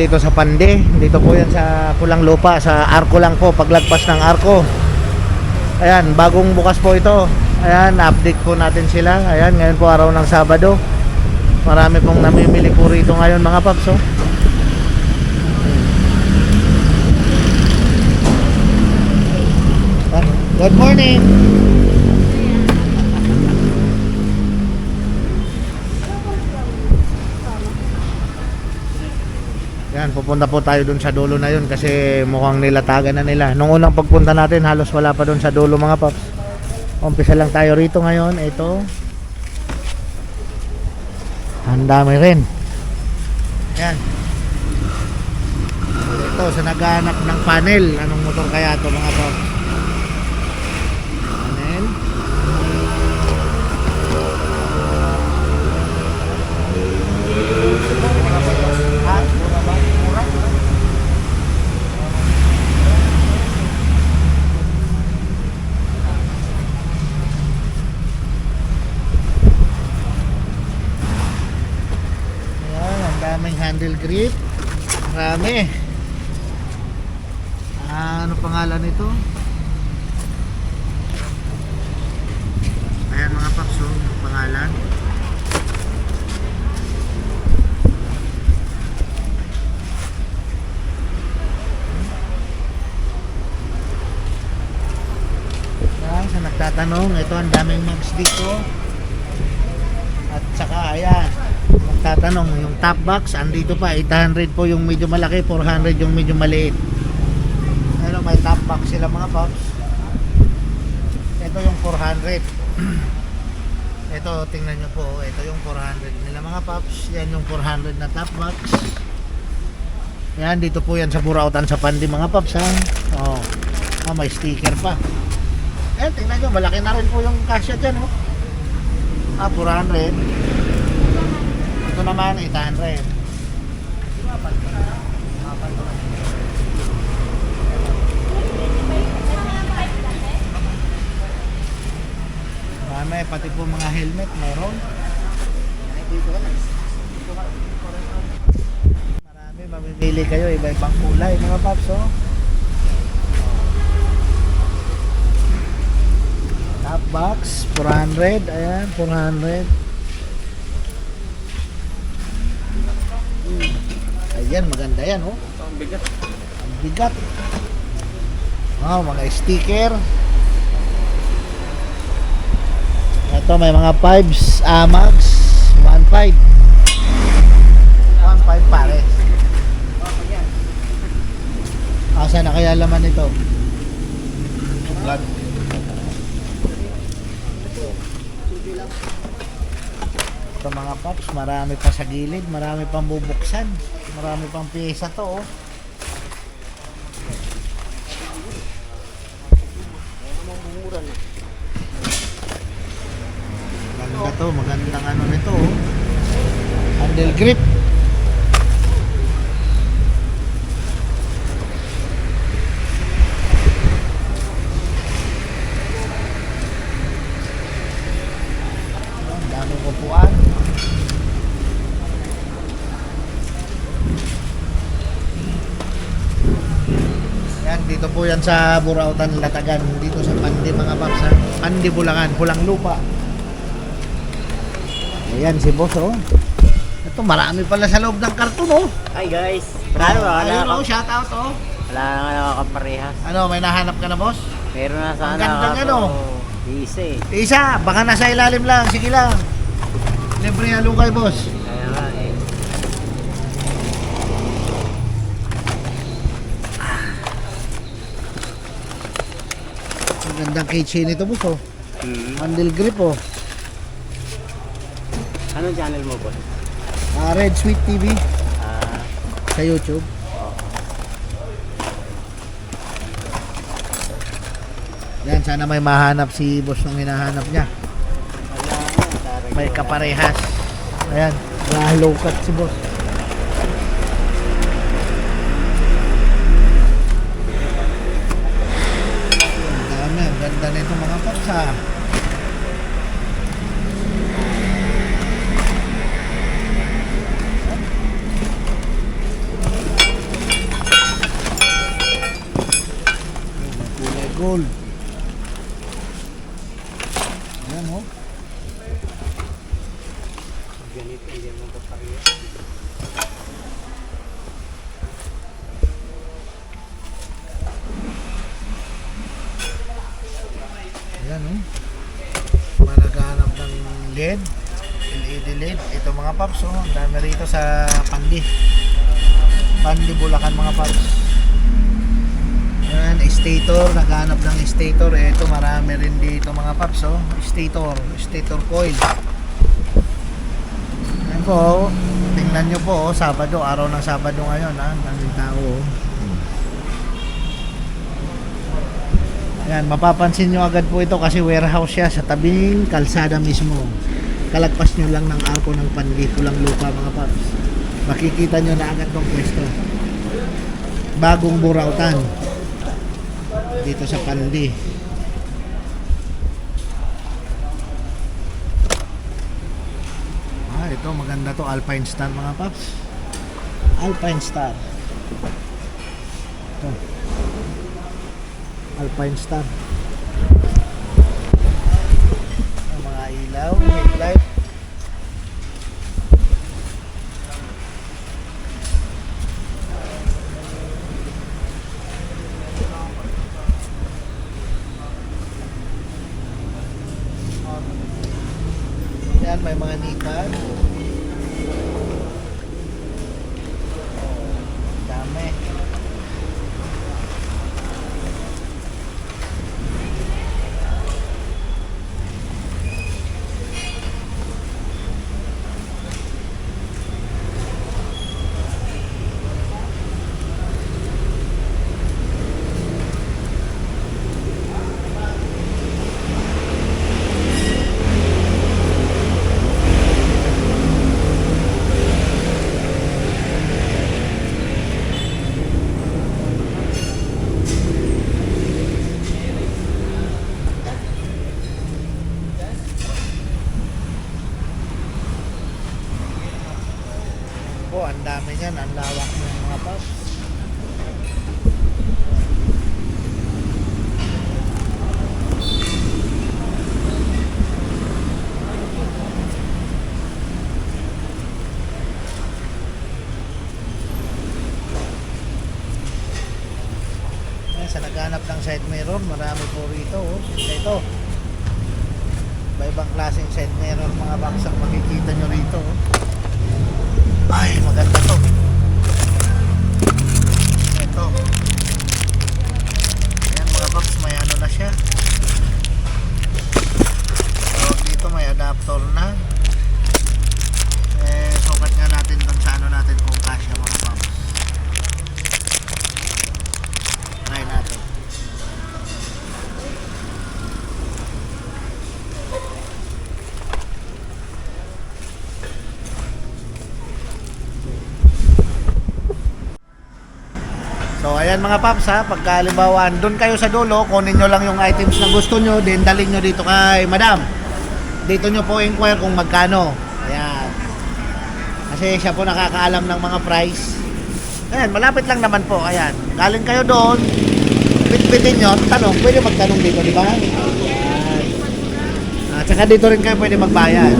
Dito sa Pande, dito po yan sa Kulang Lupa, sa Arco lang po, paglagpas ng Arco. Ayan, bagong bukas po ito. Ayan, update po natin sila. Ayan, ngayon po araw ng Sabado. Marami pong namimili po rito ngayon mga paps. Oh. Ah, Good morning! Yan, pupunta po tayo dun sa dulo na yun kasi mukhang nilatagan na nila. Nung unang pagpunta natin, halos wala pa dun sa dulo mga paps. Umpisa lang tayo rito ngayon. Ito. Ang dami rin. Yan. Ito, sa naghahanap ng panel. Anong motor kaya to mga paps? Panel. Ah, mura ba? Mura? Ayan, ang daming handle grip. Marami. Ano pangalan nito? Ayan mga pakso, yung pangalan. Yan, sa nagtatanong, ito ang daming mags dito. At saka ayan, magtatanong, yung top box, andito pa, 800 po yung medyo malaki, 400 yung medyo maliit. Ano, may top box sila mga pops. Ito yung 400. ito, tingnan nyo po, ito yung 400 nila mga pops. Yan yung 400 na top box. Yan, dito po yan sa Burautan sa Pandi mga pops ha. Oh, ah, may sticker pa. Eh, tingnan nyo, malaki na rin po yung kasya dyan, oh. Ah, 400. Ito naman, 800. Marami, pati po mga helmet, meron. Marami, mamimili kayo, iba-ibang kulay, mga paps, oh. Top box, 400. Ayan, 400. Ayan, maganda yan, oh. Ang bigat. Ang bigat. Wow, mga sticker. Ito, may mga 5s, Amax, 1.5. 1.5 pares. Asa na kaya laman ito? Vlog. Ito mga paps, marami pa sa gilid, marami pang bubuksan, marami pang pyesa to oh. Maganda to, magandang ano nito oh. Handle grip. Ang daming upuan. Yan, dito po yan sa Burautan, Latagan. Dito sa Pandi mga paps. ha? Pandi Bulangan, Pulang Lupa. Ayan si boss oh. Ito marami pala sa loob ng karton oh. Hi guys. Wala na wala Ayun oh, shout out oh. Wala na nga nakakaparehas. Ano, may nahanap ka na boss? Meron na sana Ang gandang ano. Isa eh. Isa, baka nasa ilalim lang. Sige lang. Libre halo kay boss. Kaya nga eh. Ang gandang keychain nito boss oh. Hmm. Handle grip oh. Anong channel mo boss? Ah, Red Sweet TV Ah, sa YouTube. Yan, sana may mahanap si boss nung hinahanap niya. May kaparehas. Ayan, low cut si boss. Ganda nito mga paps ha. Gold. Ayan oh. Ganito, hindi mo papareho. Ayan oh. Managhanap ng LED. LED LED. Ito mga paps oh. Ang dami rito sa Pandi. Pandi Bulacan mga paps. Ayan, stator. Naghanap ng stator. Ito marami rin dito mga paps oh. Stator. Stator coil. Ayan po oh. Tingnan nyo po oh. Sabado. Araw ng Sabado ngayon ha. Daming tao oh. Yan, mapapansin nyo agad po ito kasi warehouse siya sa tabing kalsada mismo. Kalagpas nyo lang ng arko ng panli, pulang lupa mga paps. Makikita nyo na agad tong pwesto. Bagong burautan. Dito sa panli. Ah, ito maganda to Alpine Star mga paps. Alpine Star. Ito. Alpine Star. Ang mga ilaw, headlight. Yan, may mga nipan. Dami. Po, ang dami niyan, ang lawak ng mga paps. Ayan, sa naghanap ng side mirror, marami po rito. Oh. Ito. Iba-ibang klaseng side mirror mga baksang makikita nyo rito. Oh. Ay, maganda to. Ito. Ayan mga box, may ano na siya. So, dito may adapter na. Eh, sukat nga natin dun sa ano natin kung kasya mga box. Try natin. So ayan mga paps ha, pagka halimbawa doon kayo sa dulo, kunin nyo lang yung items na gusto nyo, then dalhin nyo dito kay madam. Dito nyo po inquire kung magkano. Ayan. Kasi siya po nakakaalam ng mga price. Ayan, malapit lang naman po. Ayan, galing kayo doon, bitbitin nyo, tanong, pwede magtanong dito, di ba? Ayan. At saka dito rin kayo pwede magbayad.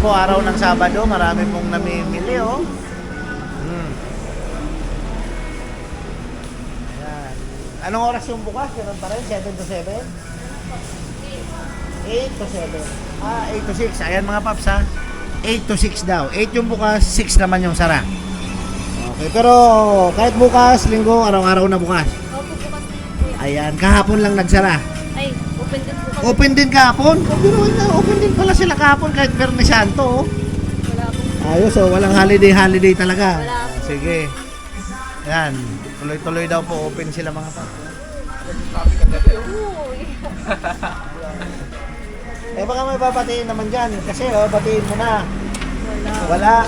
Po araw ng Sabado, marami pong namimili oh. Ayan. Anong oras yung bukas? Ganun pa rin? 7 to 7? 8 to 7. Ah, 8 to 6. Ayan mga paps ha. 8 to 6 daw. 8 yung bukas, 6 naman yung sara. Okay, pero kahit bukas, linggo, araw-araw na bukas. Opo, bukas na yun. Ayan, kahapon lang nagsara. Open din po kami. Open din kahapon. Open, open din pala sila kahapon kahit Perme Santo. Oh. Wala po. Ayos, oh, walang holiday-holiday talaga. Wala po. Sige. Yan, tuloy-tuloy daw po open sila mga pa. Eh baka may babatiin naman dyan. Kasi oh, batiin mo na. Wala.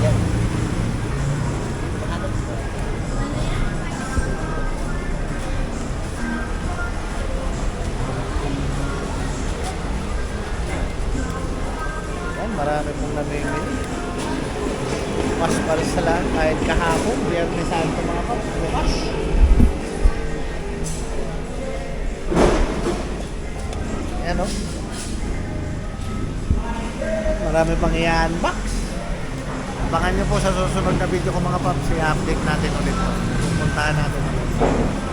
Yan, marami pong namimili. Mas pares sa lang kahit kahapon, biyernes santo mga pa. Bukas. Ayan o. Marami pang i-unbox. Abangan nyo po sa susunod na video ko mga paps. I-update natin ulit. Pupuntahan natin ulit.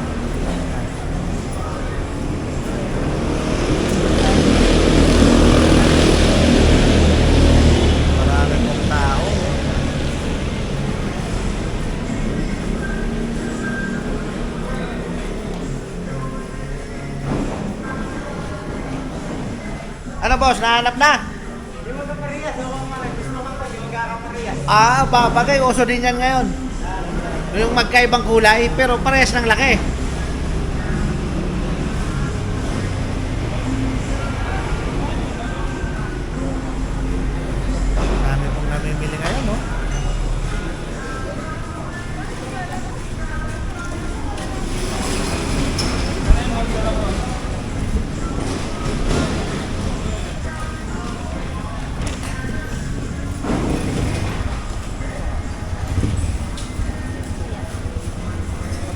Boss, nahanap na? Ah, babagay. Uso din yan ngayon. Yung magkaibang kulay, pero parehas ng laki.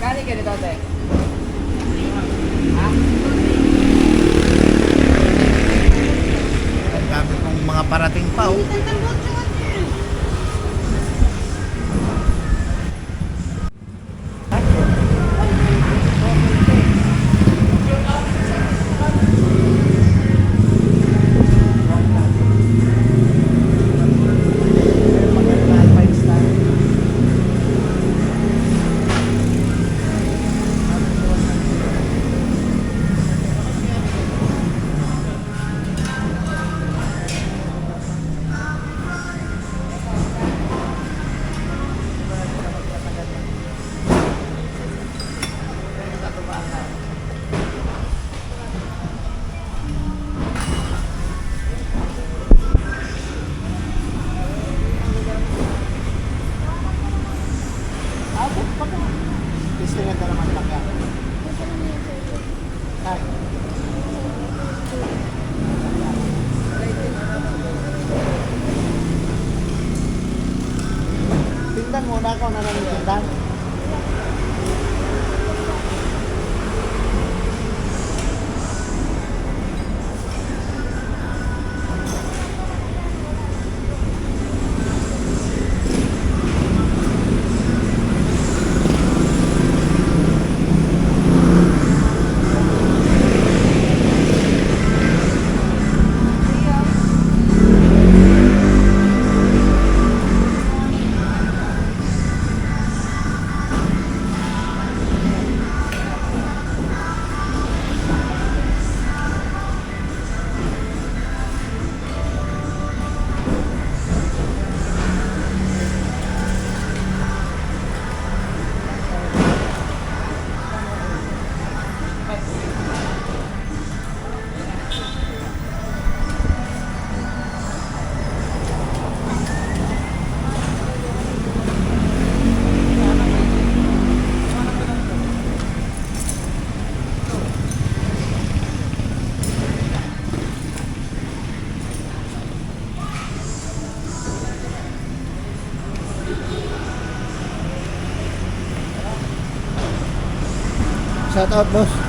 Magkano ka nito, te? Ang dami pong mga parating pa, oh. Shout out, boss.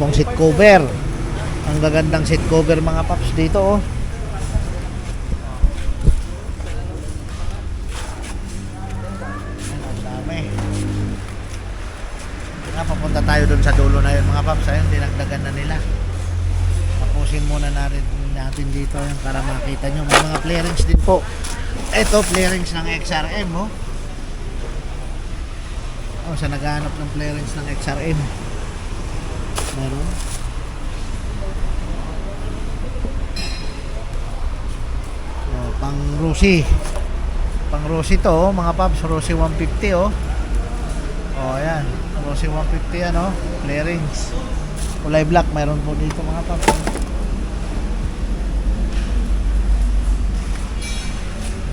Pong seat cover. Ang gagandang seat cover mga paps dito oh. Papunta tayo doon sa dulo na yun mga paps. Ayun, dinagdagan na nila. Tapusin muna natin, natin dito yung para makita nyo. May mga flarings din po. Ito, flarings ng XRM oh. Oh, sa naghahanap ng flarings ng XRM. Meron. Oh, pang Rusi. Pang Rusi to, oh, mga paps, Rusi 150 oh. Oh, ayan. Rusi 150 yan oh, flarings. Kulay black meron po dito mga paps.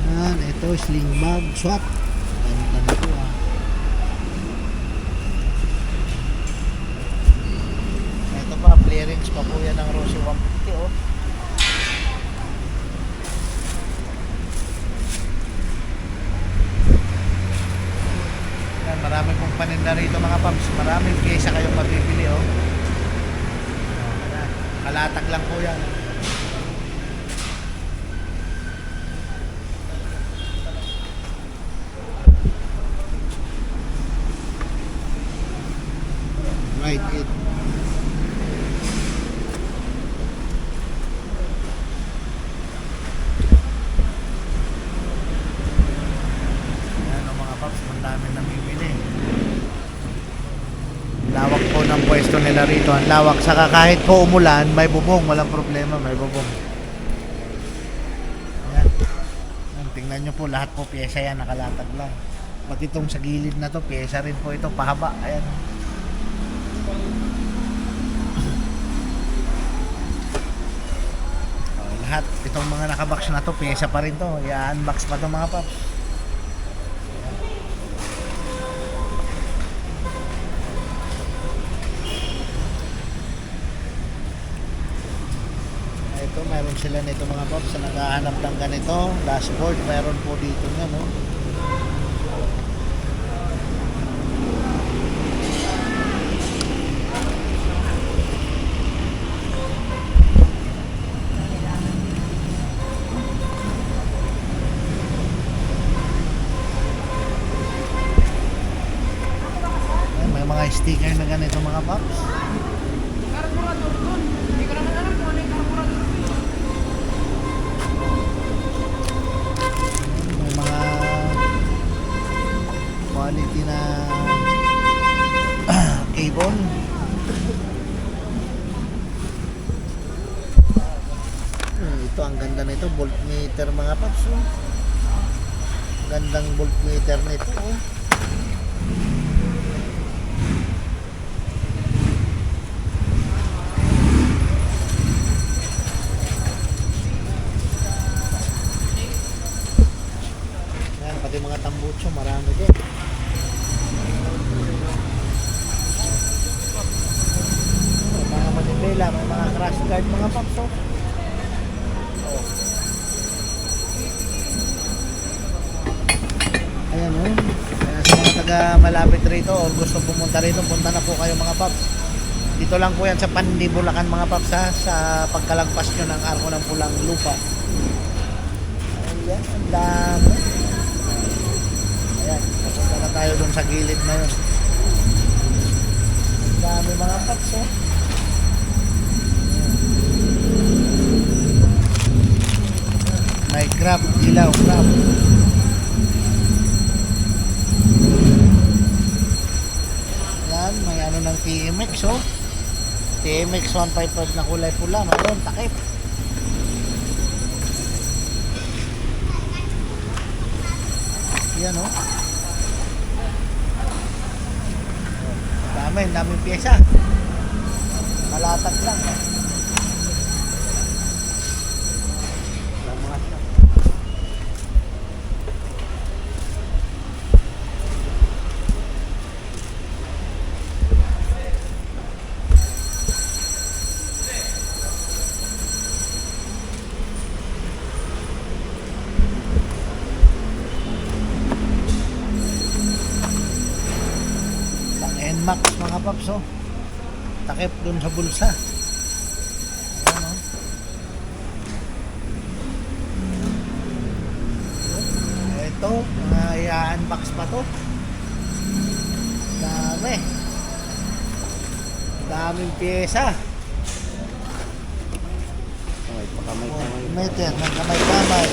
Yan, ito sling bag swap. Ganda nito ah. Ito pa, flarings pa po yan ng Rosy 150 oh. Yan, marami pong paninda rito mga paps. Maraming pyesa kayong mabibili oh. Oh, ayan. Kalatag lang po yan. Right, it. Ayan o mga paps, ang dami namimili. Lawak po ng pwesto nila rito. Ang lawak. Saka kahit po umulan, may bubong. Walang problema, may bubong. Ayan, tingnan nyo po, lahat po pyesa yan, nakalatag lang. Pati itong sa gilid na to, pyesa rin po ito, pahaba. Ayan. Lahat itong mga nakabox na to, pyesa pa rin to. I-unbox pa to mga paps. Ito, meron sila nito mga paps sa naghahanap ng ganito. Dashboard, meron po dito nga, no? Gandang voltmeter nito oh. Taga malapit rito, o gusto pumunta rito, punta na po kayo mga paps. Dito lang po yan sa Pandi, mga paps, ha, sa pagkalagpas nyo ng Arko ng Pulang Lupa. Ayan, ang dami. Ayan, papunta na tayo dun sa gilid na yun. Ang dami mga paps, oh. Ayan. May crab, ilaw, crab. Ng TMX, oh. TMX 155 na kulay pula, mayroon, takip. Yan, oh. Dami, daming pyesa. Malatag lang. Eh. Paps oh. takip dun sa bulsa. Ayan, oh. Ito, mga i-unbox pa to. Dami. Daming pyesa. Okay, pakamay-kamay. Meter, ng kamay-kamay.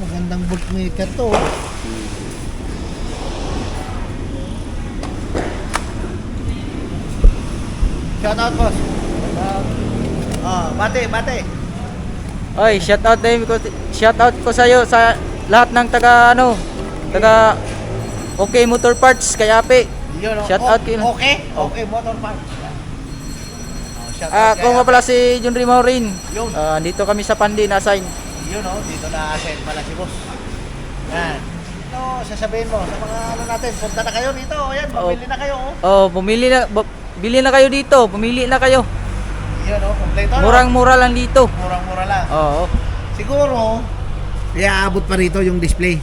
Magandang voltmeter to. oh. Shout out, boss. Oh, bate, bate. Oy, shout out din ko shout out ko sa iyo sa lahat ng taga ano, taga OK Motor Parts kay Ape. Yun, oh. Shout Oh, out kayo. Okay, Oh. okay, motor parts. Oh, shout Ah, out kung nga pala si John Rimaurin. Yun. Ah, dito kami sa Pandi na assign. Yun oh, dito na assign pala si boss. Yan. No, sasabihin mo sa mga ano natin, punta na kayo dito. Ayan, mabili na kayo. Oh. Oh, bumili na bu- bili na kayo dito, pumili na kayo. Yun oh, kompleto. no? Murang-mura lang dito. Murang-mura lang. Oo. Siguro, iaabot pa rito yung display.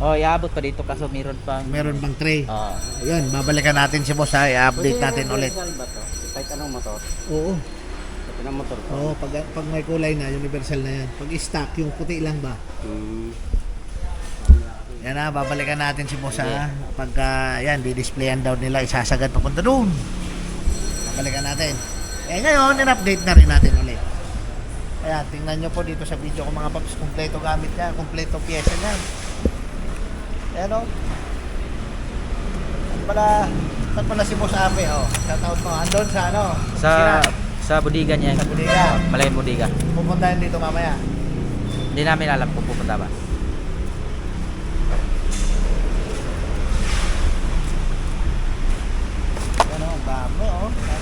Oh, iabot pa dito kaso meron pang Meron bang tray? Oh. Ayun, babalikan natin si boss ha. I-update natin ulit. ba to? Kahit anong motor. Oo. Ito ng motor ko. Oo, pag, pag may kulay na, universal na yan. Pag stock, yung puti lang ba? Hmm. Yan na, babalikan natin si boss ha. Pagka, yan, di-displayan daw nila, isasagad papunta doon. Babalikan natin. Eh ngayon, in-update na rin natin ulit. Ayan, tingnan nyo po dito sa video ko mga paps, kumpleto gamit niya, kumpleto pyesa niya. Ayan o. Saan pala, saan pala si Boss Ape, oh. Shout out mo. Andon sa ano? Sa sa bodega niya. Sa bodega. Malaking bodega. Pupuntahan dito mamaya. Hindi namin alam kung pupunta ba. Ano, dami oh.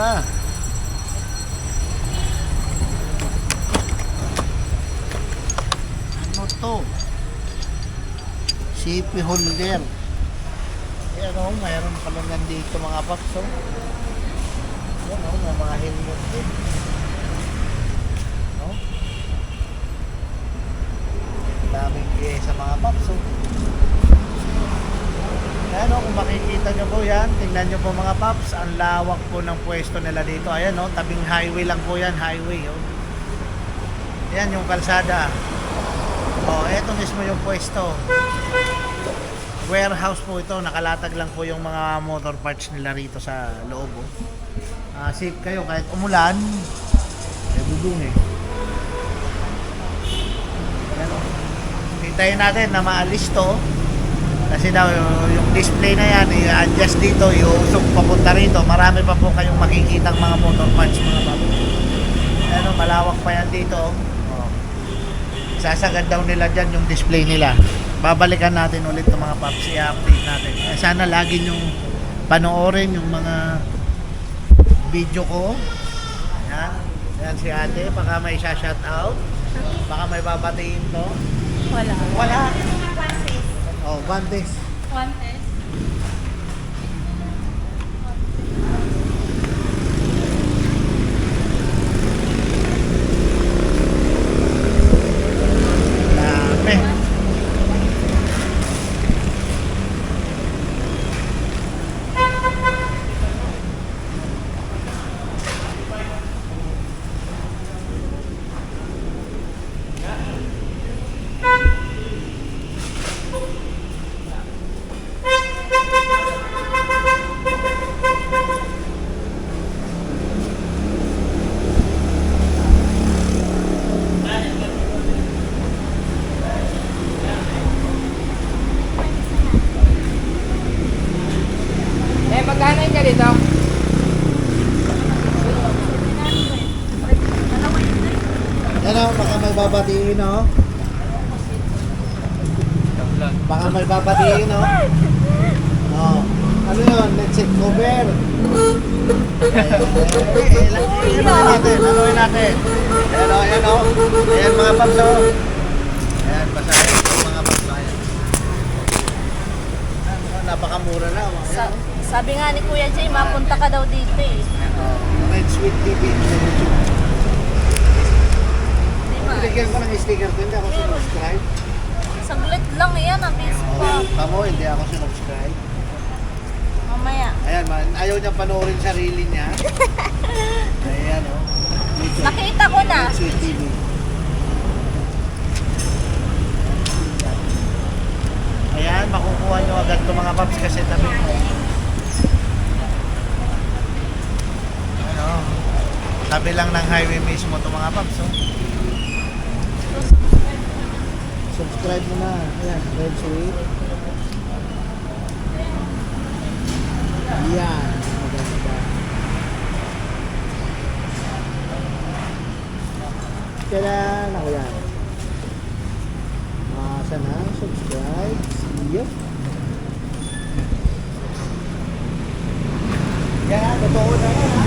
Na. Ano to? CP holder. Ayan o, mayroon pala nandito mga paps o. Ayan o, may mga helmet din. No? Daming pyesa mga paps o. Ayan o, kung makikita nyo yan, tingnan nyo po mga paps, ang lawak po ng pwesto nila dito. Ayan o, tabing highway lang po yan, highway o. Ayan yung kalsada. O, eto mismo yung pwesto. Warehouse po ito, nakalatag lang po yung mga motor parts nila rito sa loob o. Ah, safe kayo kahit umulan, eh bubong eh. Ayan o. Hintayin natin na maalis to. Kasi daw yung- display na yan, i-adjust dito, iusog papunta rito. Marami pa po kayong makikitang mga motor parts mga bago. Ano, malawak pa yan dito. Oh. Sasagad daw nila dyan yung display nila. Babalikan natin ulit ng mga paps, i-update natin. Eh, sana lagi yung panoorin yung mga video ko. Ayan. Ayan si ate, baka may shout out. Baka may babatiin to. Wala. Wala. Oh, one. One day. Babatiin o. Baka may babatiin, no? No. Ano yun? Let's set cover. Eh, eh, eh, Ano natin? Ano natin? Ayan o, ayan o. Ayan mga paps o. Ayan, basahin ko mga paps. Ayan. Ano, Napakamura na. oh. Ayan, Sa- o. sabi nga ni Kuya Jay, mapunta ka daw dito eh. Ayan o. Red Sweet TV sa YouTube. Binigyan ko ng sticker ko, hindi ako subscribe. Saglit lang yan, busy pa. Oh, tamo, hindi ako subscribe. Mamaya. Ayan, man, ayaw niya panoorin sarili niya. Ayan o. YouTube. Nakita ko na. Red Sweet TV. Ayan, makukuha nyo agad to mga paps kasi tabi mo. Ano, tabi lang ng highway mismo to mga paps. Oh. Subscribe mo na. Ayan, Red Sweet. Yan, maganda. Kailan ako yan? Masa na, subscribe. Yup. Yan, totoo na yan ha.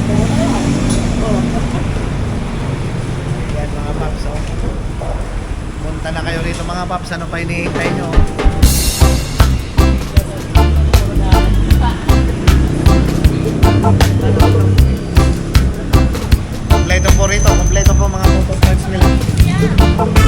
Totoo na yan. Oh. Yan mga paps oh. Punta na kayo rito mga paps. Ano pa hinihintay nyo? Kompleto po rito. Kompleto po mga motor parts nila.